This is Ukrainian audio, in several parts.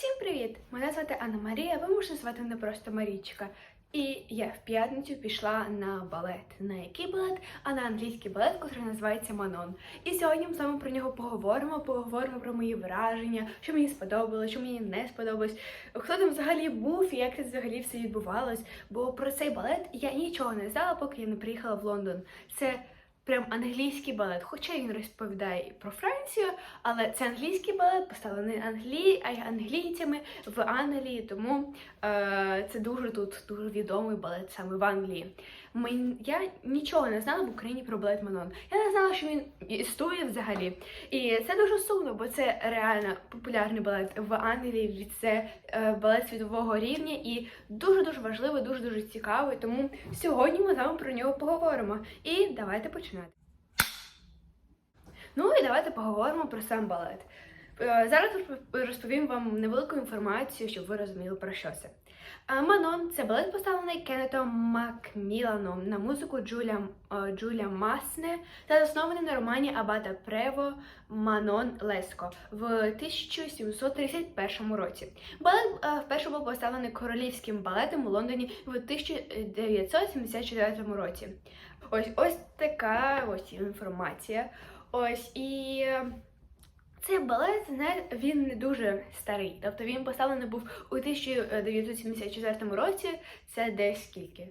Всім привіт! Мене звати Анна Марія, ви можете звати мене просто Марічка. І я в п'ятницю пішла на балет. На який балет? А на англійський балет, який називається Манон. І сьогодні ми з вами про нього поговоримо. Поговоримо про мої враження, що мені сподобалось, що мені не сподобалось, хто там взагалі був і як це взагалі все відбувалось. Бо про цей балет я нічого не знала, поки я не приїхала в Лондон. Це прям англійський балет. Хоча він розповідає і про Францію, але це англійський балет, поставлений англі... а й англійцями в Англії, тому е, це дуже тут дуже відомий балет саме в Англії. Ми... Я нічого не знала в Україні про балет Манон. Я не знала, що він існує взагалі. І це дуже сумно, бо це реально популярний балет в Англії. Це е, балет світового рівня і дуже-дуже важливий, дуже-дуже цікавий. Тому сьогодні ми з вами про нього поговоримо. І давайте починати. Ну і давайте поговоримо про сам балет. Е, Зараз розповім вам невелику інформацію, щоб ви розуміли про що це. Е, Манон це балет поставлений Кеннетом Макміланом на музику Джуля, е, Джуля Масне та заснований на романі Абата Прево Манон Леско в 1731 році. Балет вперше був поставлений королівським балетом у Лондоні в 1974 році. Ось ось така ось інформація. Ось і цей балет він не дуже старий. Тобто він поставлений був у 1974 році. Це десь скільки?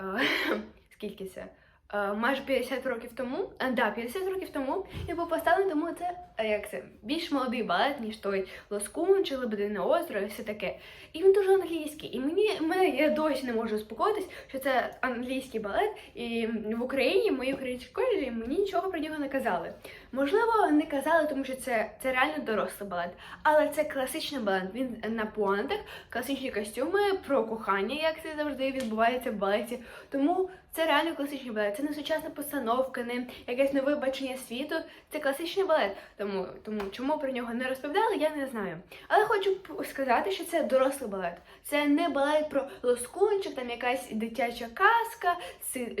Е, скільки це? Е, Майже 50 років тому, а, да, 50 років тому він був поставлений, тому це е, як це більш молодий балет, ніж той Лоскун чи Лебедине озеро і все таке. І він дуже англійський. І мені мене я досі не можу заспокоїтись, що це англійський балет, і в Україні, в моїй українській школі, мені нічого про нього не казали. Можливо, не казали, тому що це, це реально дорослий балет, але це класичний балет. Він на пуантах, класичні костюми про кохання, як це завжди відбувається в балеті. Тому це реально класичний балет. Це не сучасна постановка, не якесь нове бачення світу. Це класичний балет. Тому, тому чому про нього не розповідали, я не знаю. Але хочу сказати, що це дорослий балет. Це не балет про лоскунчик, там якась дитяча казка,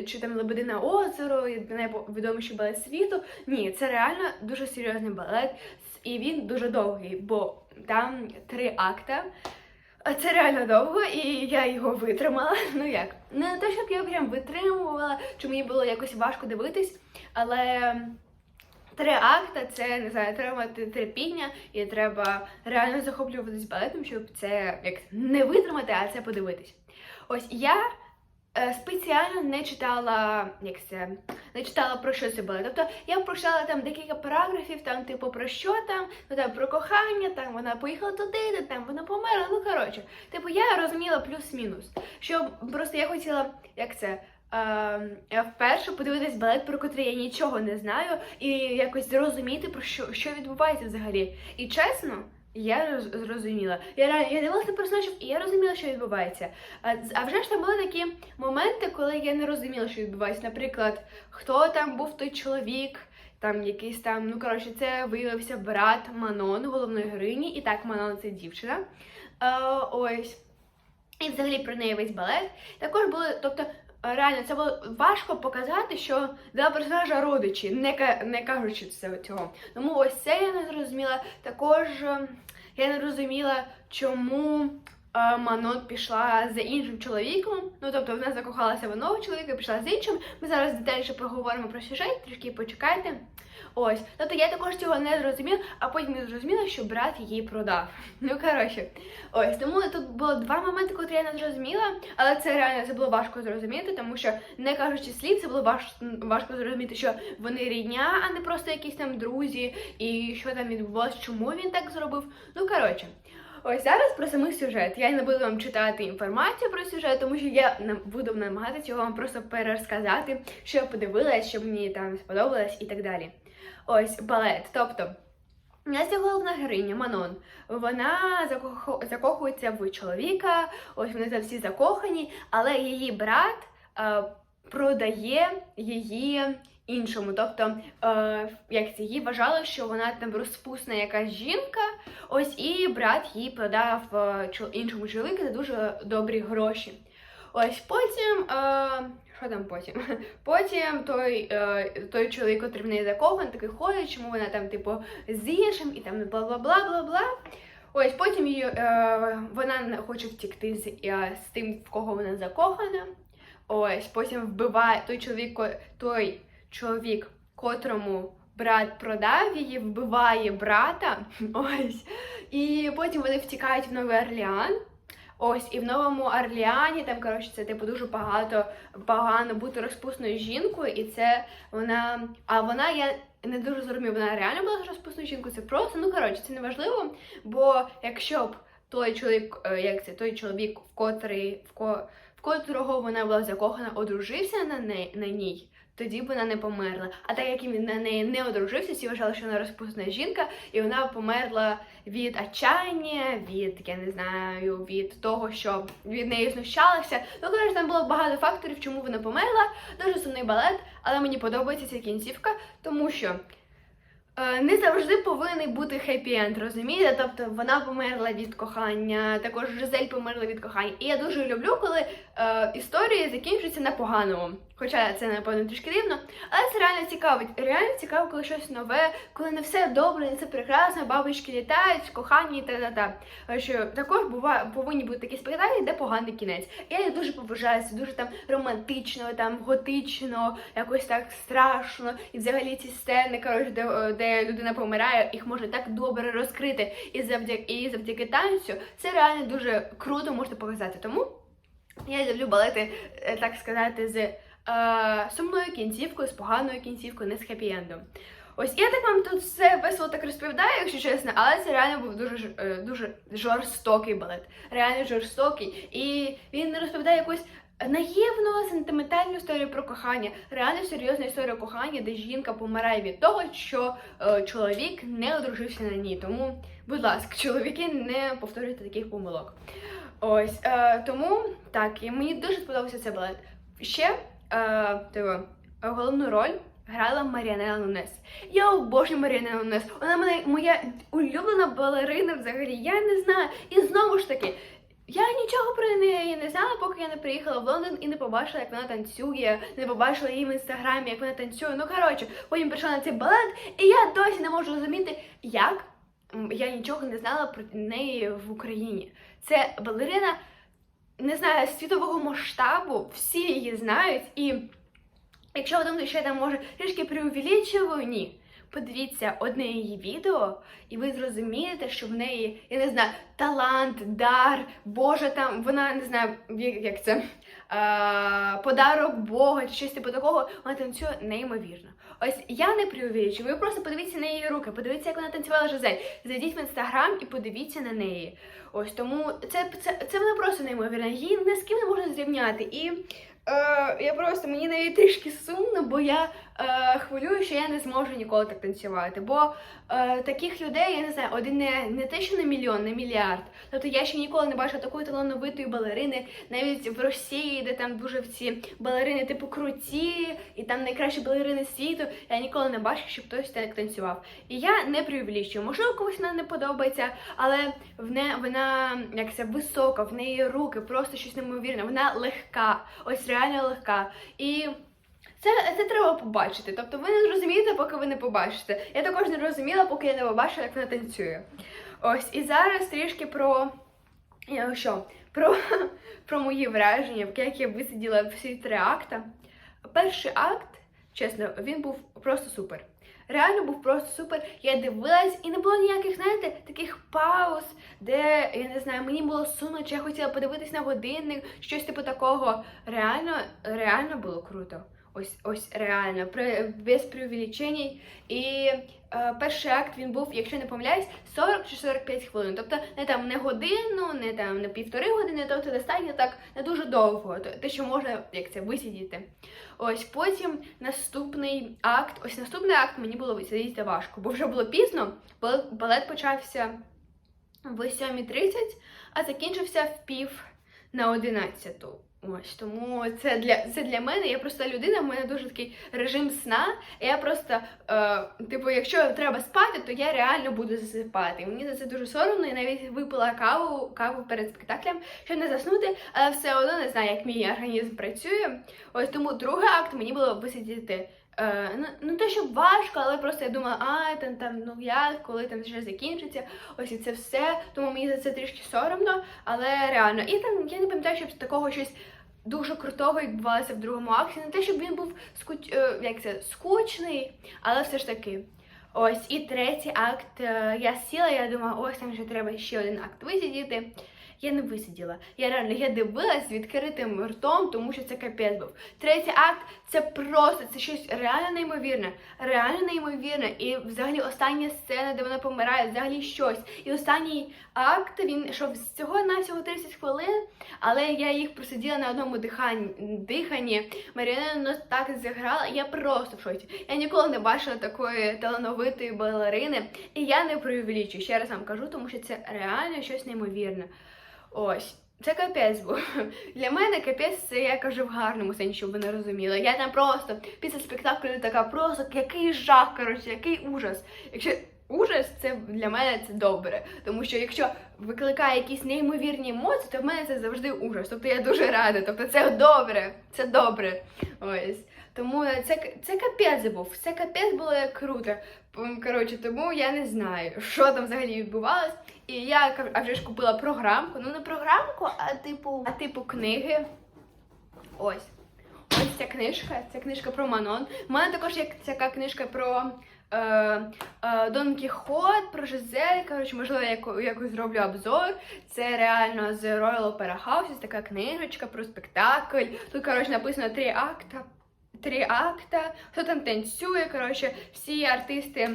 чи там Лебедине озеро, найвідоміший балет світу. Ні, це реально дуже серйозний балет, і він дуже довгий, бо там три акта. Це реально довго, і я його витримала. Ну як? Не те, щоб я прям витримувала, чи мені було якось важко дивитись, але три акта це не знаю, треба терпіння, і треба реально захоплюватись балетом, щоб це як не витримати, а це подивитись. Ось я спеціально не читала, як це, не читала про що це балет. Тобто я прочитала там декілька параграфів, там, типу, про що там, ну там про кохання, там вона поїхала туди, де там вона померла. Ну коротше, типу, я розуміла плюс-мінус. Що просто я хотіла, як це. Е, вперше подивитись балет, про котрий я нічого не знаю, і якось зрозуміти, про що, що відбувається взагалі. І чесно, я роз- зрозуміла. Я, я дивилася на персонажів, і я розуміла, що відбувається. А, а вже ж там були такі моменти, коли я не розуміла, що відбувається. Наприклад, хто там був той чоловік, там якийсь там, ну коротше, це виявився брат Манон, головної героїні, і так Манон це дівчина. Е, ось. І взагалі про неї весь балет. Також були, тобто, реально, це було важко показати, що два персонажа родичі, не, не кажучи це- цього. Тому ось це я не зрозуміла. Також е, я не розуміла, чому е, Манон пішла за іншим чоловіком. Ну, тобто вона закохалася в одного чоловіка, пішла з іншим. Ми зараз детальніше поговоримо про сюжет, трішки почекайте. Ось, тобто я також цього не зрозуміла, а потім не зрозуміла, що брат її продав. Ну коротше, ось тому тут було два моменти, котрі я не зрозуміла, але це реально це було важко зрозуміти, тому що не кажучи слів, це було важ, важко зрозуміти, що вони рідня, а не просто якісь там друзі, і що там відбувалося, чому він так зробив. Ну коротше. Ось зараз про самий сюжет. Я не буду вам читати інформацію про сюжет, тому що я буду намагатися його вам просто перерозказати, що я подивилась, що мені там сподобалось і так далі. Ось балет. Тобто, у нас є головна героїня Манон. Вона закоху- закохується в чоловіка, ось вони там всі закохані, але її брат е, продає її іншому. Тобто, е, як це її вважали, що вона там розпусна якась жінка. Ось і брат їй продав е, іншому чоловіку за дуже добрі гроші. Ось потім. Е, що там потім? Потім той, е, той чоловік, неї закоханий, такий ходить, чому вона там, типу, з іншим, і там бла бла бла бла бла. Ось потім її, е, вона хоче втікти з, е, з тим, в кого вона закохана. Ось потім вбиває той чоловік, той чоловік, котрому брат продав її, вбиває брата. Ось. І потім вони втікають в Новий Орлеан. Ось, і в Новому Орлеані там, коротше, це типу дуже багато погано бути розпусною жінкою, і це вона. А вона, я не дуже зрозумів, вона реально була розпусною жінкою, це просто, ну коротше, це не важливо, бо якщо б той чоловік, е, як це, той чоловік, в котрий, в, ко, в котрого вона була закохана, одружився на, неї, на ній, тоді б вона не померла. А так як він на неї не одружився, всі вважали, що вона розпусна жінка, і вона померла від отчаяння, від я не знаю, від того, що від неї знущалися. Ну коротше, там було багато факторів, чому вона померла. Дуже сумний балет, але мені подобається ця кінцівка, тому що. Е, Не завжди повинен бути хеппі-енд, розумієте? Тобто вона померла від кохання, також Жизель померла від кохання. І я дуже люблю, коли е, історії закінчуються на поганому. Хоча це напевно трішки дивно, але це реально цікаво. Реально цікаво, коли щось нове, коли не все добре, не все прекрасно, бабочки літають, кохання і та-та-та. Що також буває, повинні бути такі спектаклі, де поганий кінець. Я їх дуже поважаю, це дуже там романтично, там готично, якось так страшно. І взагалі ці сцени, коротше, де, е, людина помирає, їх можна так добре розкрити. І завдяки і завдяки танцю це реально дуже круто можна показати. Тому я люблю балети, е, так сказати, з е, сумною кінцівкою, з поганою кінцівкою, не з хеппі-ендом. Ось я так вам тут все весело так розповідаю, якщо чесно, але це реально був дуже е, дуже жорстокий балет. Реально жорстокий. І він не розповідає якусь наївну сентиментальну історію про кохання. Реально серйозна історія кохання, де жінка помирає від того, що е, чоловік не одружився на ній. Тому, будь ласка, чоловіки, не повторюйте таких помилок. Ось е, тому так, і мені дуже сподобався цей балет. Ще е, типу, головну роль грала Маріанела Нунес. Я обожнюю Маріанелу Нунес. Вона мене моя улюблена балерина взагалі. Я не знаю. І знову ж таки. Я нічого про неї не знала, поки я не приїхала в Лондон і не побачила, як вона танцює, не побачила її в інстаграмі, як вона танцює. Ну коротше, потім прийшла на цей балет, і я досі не можу зрозуміти, як я нічого не знала про неї в Україні. Це балерина, не знаю, світового масштабу, всі її знають, і якщо ви думаєте, що я там може трішки преувеличую, ні. Подивіться одне її відео, і ви зрозумієте, що в неї, я не знаю, талант, дар, Боже, там вона не знаю, як це е, подарок Бога чи щось типу такого. Вона танцює неймовірно. Ось я не преувеличую, Ви просто подивіться на її руки, подивіться, як вона танцювала Жизель. Зайдіть в інстаграм і подивіться на неї. Ось тому це, це, це вона просто неймовірна. Її ні з ким не можна зрівняти. І е, я просто мені навіть трішки сумно, бо я е, хвилюю, що я не зможу ніколи так танцювати. Бо е, таких людей, я не знаю, один не, не те, що не мільйон, не мільярд. Тобто я ще ніколи не бачила такої талановитої балерини, навіть в Росії, де там дуже ці балерини, типу круті, і там найкращі балерини світу. Я ніколи не бачила, щоб хтось так танцював. І я не преувеличую. Можливо, комусь вона не подобається, але в не вона як це висока, в неї руки, просто щось неймовірне. Вона легка, ось реально легка. І це, це треба побачити. Тобто ви не зрозумієте, поки ви не побачите. Я також не розуміла, поки я не побачила, як вона танцює. Ось і зараз трішки про що? Про, про мої враження, як я висиділа всі три акта. Перший акт, чесно, він був просто супер. Реально був просто супер. Я дивилась, і не було ніяких, знаєте, таких пауз, де я не знаю, мені було сумно, чи я хотіла подивитись на годинник, щось типу такого. Реально, реально було круто. Ось, ось реально, при, без преувеличень. І е, перший акт він був, якщо не помиляюсь, 40 чи 45 хвилин. Тобто не там не годину, не там не півтори години, тобто достатньо так не дуже довго. Те, що можна як це висидіти. Ось потім наступний акт. Ось наступний акт мені було висидіти важко, бо вже було пізно. Балет почався в 7.30, а закінчився в пів на 11. Ось тому це для це для мене. Я просто людина, в мене дуже такий режим сна. Я просто, е, типу, якщо треба спати, то я реально буду засипати. Мені за це дуже соромно. Я навіть випила каву, каву перед спектаклем, щоб не заснути, але все одно не знаю, як мій організм працює. Ось тому другий акт мені було висидіти Е, ну, ну те, що важко, але просто я думала, а там, там ну як, коли там вже закінчиться, ось і це все. Тому мені за це трішки соромно, але реально. І там я не пам'ятаю, щоб такого щось дуже крутого відбувалося в другому акті. Не те, щоб він був скуч... е, як це, скучний, але все ж таки. Ось і третій акт. е, Я сіла, я думала, ось там вже треба ще один акт висидіти. Я не висиділа. Я реально я дивилась відкритим ртом, тому що це капець був. Третій акт це просто це щось реально неймовірне, реально неймовірне. І взагалі остання сцена, де вона помирає, взагалі щось. І останній акт він йшов всього на всього 30 хвилин, але я їх просиділа на одному диханні диханні. Маріана так зіграла, я просто в шоці. Я ніколи не бачила такої талановитої балерини, і я не преувеличую, ще раз вам кажу, тому що це реально щось неймовірне. Ось. Це капець був. Для мене капець це я кажу в гарному сенсі, щоб ви не розуміли. Я там просто після спектаклю така просто який жах, коротше, який ужас. Якщо ужас, це для мене це добре. Тому що якщо викликає якісь неймовірні емоції, то в мене це завжди ужас. Тобто я дуже рада. Тобто це добре, це добре. Ось. Тому це, це капець був. Це капець було як круто. Коротше, тому я не знаю, що там взагалі відбувалось. І я а вже ж купила програмку. Ну не програмку, а типу, а типу книги. Ось. Ось ця книжка, ця книжка про Манон. У мене також є така книжка про е, е, Дон Кіхот, про Жизель. Коротше, можливо, я яко- якось зроблю обзор. Це реально з Royal Opera House, така книжечка про спектакль. Тут, коротше, написано три акта. Три акта, хто там танцює, коротше, всі артисти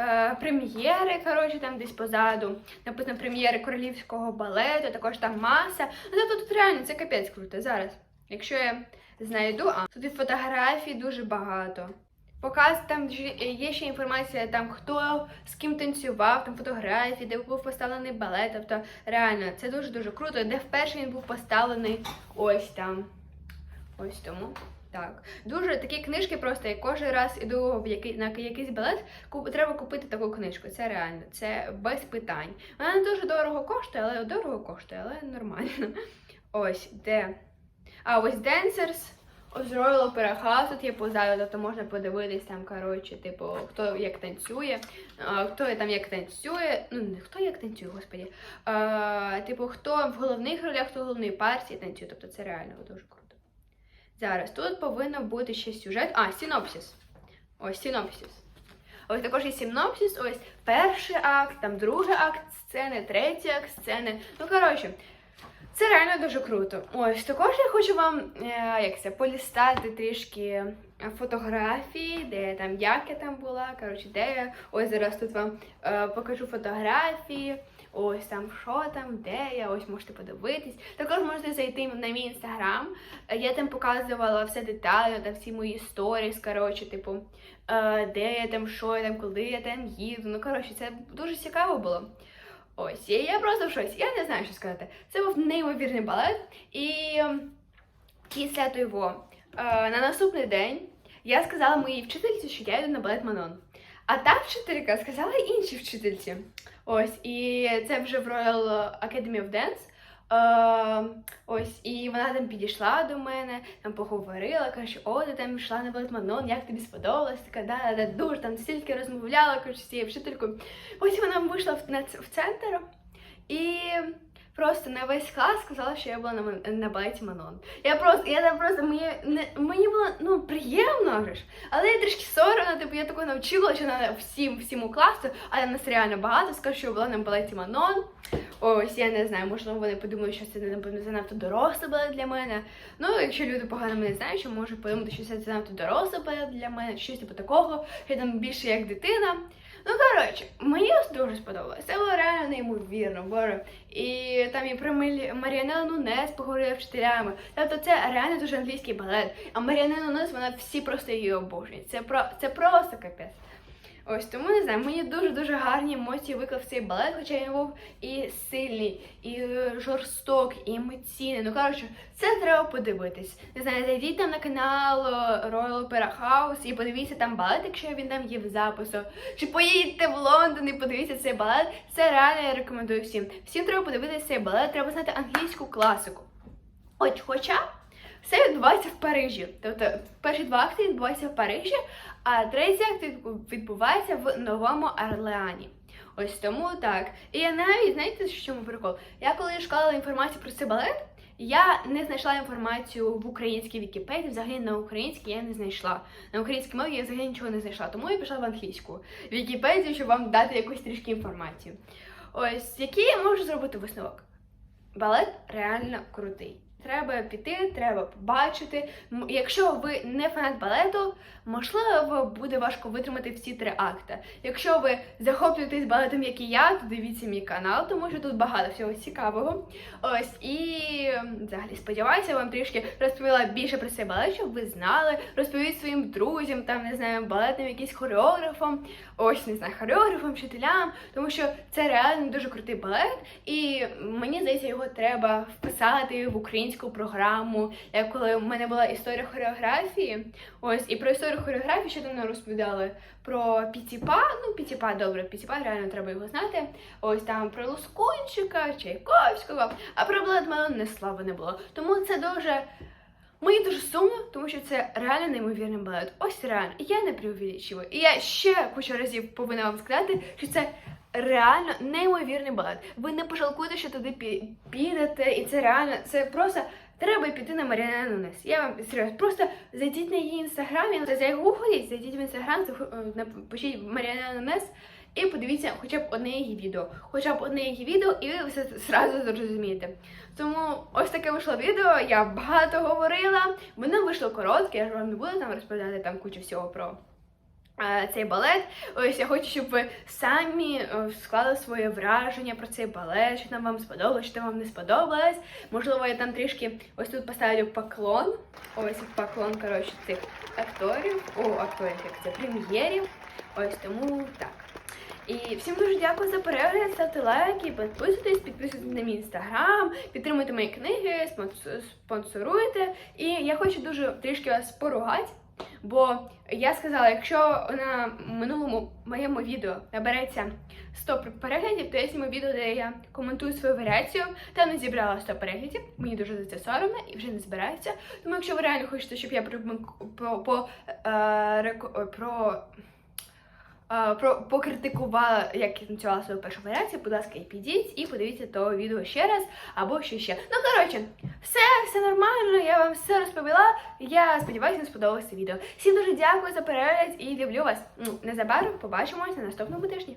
е, прем'єри, коротше, там десь позаду. Написано прем'єри королівського балету, також там маса. Ну тут реально це капець круто. Зараз, якщо я знайду, а тут і фотографій дуже багато. Показ там є ще інформація, там хто з ким танцював, там фотографії, де був поставлений балет. Тобто реально це дуже дуже круто. Де вперше він був поставлений ось там. Ось тому. Так, дуже такі книжки просто я кожен раз іду в який, на якийсь балет, куп, треба купити таку книжку. Це реально, це без питань. Вона не дуже дорого коштує, але дорого коштує, але нормально. Ось де. А ось Dancers, ось Royal Opera House, тут є позаду, тобто можна подивитись там, коротше, типу, хто як танцює, а, хто там як танцює, ну не хто як танцює, господі. А, типу, хто в головних ролях, хто в головній партії танцює. Тобто це реально дуже круто. Зараз тут повинно бути ще сюжет. А, синопсис. Ось синопсис. Ось також є синопсис, ось перший акт, там другий акт сцени, третій акт сцени. Ну, коротше, це реально дуже круто. Ось також я хочу вам е, як це, полістати трішки фотографії, де там, як я там була. Коротше, де я. Ось зараз тут вам е, покажу фотографії. Ось там що там, де я, ось можете подивитись. Також можете зайти на мій інстаграм. Е, Я там показувала все детально, там всі мої сторіс, коротше, типу, е, де я там, що я там, коли я там їду. Ну, коротше, це дуже цікаво було. Ось, і я просто в шоці. Я не знаю, що сказати. Це був неймовірний балет. І ем, після того, е, на наступний день я сказала моїй вчительці, що я йду на балет Манон. А та вчителька сказала іншій вчительці. Ось, і це вже в Royal Academy of Dance. Е, ось, і вона там підійшла до мене, там поговорила, каже, о, ти там йшла на балет Манон, як тобі сподобалось? Така, да, да, дуже там стільки розмовляла каже, з цією вчителькою. Ось вона вийшла в, в центр і просто на весь клас сказала, що я була на, на балеті Манон. Я просто, я там просто мені, не, мені було ну, приємно ж, але я трішки соромно, типу я такого навчила, що на всім всьому класу, але нас реально багато, скажу, що я була на балеті Манон. Ось я не знаю, можливо, вони подумають, що це напевно занадто дорослий балет для мене. Ну, якщо люди погано мене знають, що можуть подумати, що це занадто дорослий балет для мене, щось типу такого, що я там більше як дитина. Ну, коротше, мені дуже сподобалось. Це було реально неймовірно, боже. І там і про Маріанелу Нунес поговорили вчителями. Тобто це реально дуже англійський балет. А Маріанелу Нунес, вона всі просто її обожнюють. Це, про, це просто капець. Ось тому не знаю, мені дуже-дуже гарні емоції виклав цей балет, хоча він був і сильний, і жорстокий, і емоційний. Ну коротше, це треба подивитись. Не знаю, зайдіть там на канал е, Royal Opera House і подивіться там балет, якщо він там є в запису. Чи поїдьте в Лондон і подивіться цей балет. Це реально я рекомендую всім. Всім треба подивитися цей балет, треба знати англійську класику. От, хоча Все відбувається в Парижі. Тобто перші два акти відбуваються в Парижі, а третій акт відбувається в Новому Орлеані. Ось тому так. І я навіть знаєте, що чому прикол? Я коли шукала інформацію про цей балет, я не знайшла інформацію в українській Вікіпедії, взагалі на українській я не знайшла. На українській мові я взагалі нічого не знайшла, тому я пішла в англійську Вікіпедію, щоб вам дати якусь трішки інформацію. Ось який я можу зробити висновок. Балет реально крутий. Треба піти, треба побачити. Якщо ви не фанат балету, можливо, буде важко витримати всі три акти. Якщо ви захоплюєтесь балетом, як і я, то дивіться мій канал, тому що тут багато всього цікавого. Ось і взагалі сподіваюся, вам трішки розповіла більше про цей балет, щоб ви знали. Розповідь своїм друзям, там не знаю, балетним якийсь хореографом, ось не знаю, хореографом, вчителям, тому що це реально дуже крутий балет, і мені здається, його треба вписати в українську програму. Як коли в мене була історія хореографії, ось і про історію хореографії, там нам розповідали про Пітіпа. Ну, Пітіпа, добре, Пітіпа, реально треба його знати. Ось там про Лускунчика, Чайковського, а про балет Мелон не слави не було. Тому це дуже. Мені дуже сумно, тому що це реально неймовірний балет. Ось реально, я не преувеличую. І я ще кучу разів повинна вам сказати, що це реально неймовірний балет. Ви не пожалкуєте, що туди підете, і це реально, це просто треба піти на Маріану Нунес. Я вам серйозно, просто зайдіть на її інстаграм, і загугліть, зайдіть в інстаграм, е, напишіть Маріана Нунес. І подивіться хоча б одне її відео. Хоча б одне її відео, і ви все зразу зрозумієте. Тому ось таке вийшло відео. Я багато говорила. Воно вийшло коротке, я ж вам не буду там розповідати там кучу всього про цей балет. Ось я хочу, щоб ви самі е, склали своє враження про цей балет, що там вам сподобалось, що там вам не сподобалось. Можливо, я там трішки ось тут поставлю поклон. Ось поклон, коротше, цих акторів. О, акторів, як це прем'єрів. Ось тому так. І всім дуже дякую за перегляд, ставте лайки, підписуйтесь, підписуйтесь на мій інстаграм, підтримуйте мої книги, спонс- спонсоруйте. І я хочу дуже трішки вас поругати, бо я сказала, якщо на минулому моєму відео набереться 100 переглядів, то я зніму відео, де я коментую свою варіацію. та не зібрала 100 переглядів. Мені дуже за це соромно і вже не збирається. Тому якщо ви реально хочете, щоб я про, про, е, про е, про покритикувала, як я танцювала свою першу варіацію, будь ласка, і підіть і подивіться то відео ще раз або що ще. Ну коротше, все, все нормально, я вам все розповіла. Я сподіваюся, вам сподобалося відео. Всім дуже дякую за перегляд і люблю вас. Ну, незабаром побачимось на наступному тижні.